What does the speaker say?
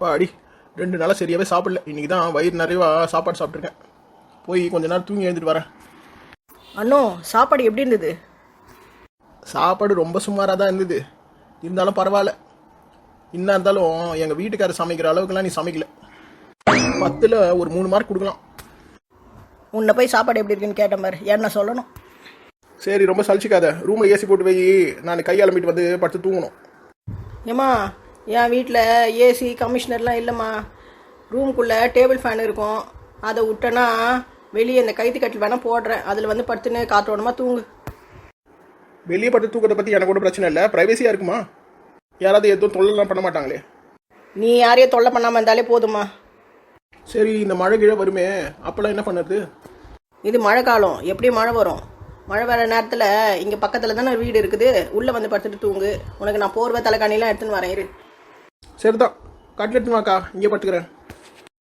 அப்பாடி ரெண்டு நாளாக சரியாகவே சாப்பிடல. இன்னைக்கு தான் வயிறு நிறைவா சாப்பாடு சாப்பிட்ருக்கேன் போய் கொஞ்ச நேரம் தூங்கி எழுந்துட்டு வரேன். அண்ணோ சாப்பாடு எப்படி இருந்தது? சாப்பாடு ரொம்ப சுமாராக தான் இருந்தது. இருந்தாலும் பரவாயில்ல. என்ன இருந்தாலும் எங்கள் வீட்டுக்காரர் சமைக்கிற அளவுக்குலாம் நீ சமைக்கல. பத்தில் ஒரு மூணு மார்க் கொடுக்கலாம். உன்னை போய் சாப்பாடு எப்படி இருக்குன்னு கேட்டேன் பாரு. என்ன சொல்லணும்? சரி ரொம்ப சலிச்சிக்காத. ரூமில் ஏசி போட்டு போய் நான் கையாளம்பிட்டு வந்து படுத்து தூங்கணும். ஏம்மா என் வீட்டில் ஏசி கமிஷனர்லாம் இல்லைம்மா. ரூமுக்குள்ளே டேபிள் ஃபேன் இருக்கும். அதை விட்டேன்னா வெளியே இந்த கைத்து கட்டில் வேணால் போடுறேன். அதில் வந்து படுத்துன்னு காற்றோடமா தூங்கு. வெளியே படுத்து தூக்கத்தை பற்றி எனக்கு கூட பிரச்சனை இல்லை. ப்ரைவசியாக இருக்குமா? யாராவது எதுவும் தொல்லைலாம் பண்ண மாட்டாங்களே. நீ யாரையும் தொல்லை பண்ணாமல் இருந்தாலே போதும்மா. சரி இந்த மழை கீழே வருமே. அப்போல்லாம் என்ன பண்ணுறது இது மழை காலம். எப்படி மழை வரும்? மழை வர நேரத்தில் இங்கே பக்கத்தில் தானே வீடு இருக்குது. உள்ளே வந்து படுத்துட்டு தூங்கு. உனக்கு நான் போர்வை தலைக்காணிலாம் எடுத்துன்னு வரேன் இரு. சரிதான். கட்லெட்டுமாக்கா இங்கே படுத்துக்கிறேன்.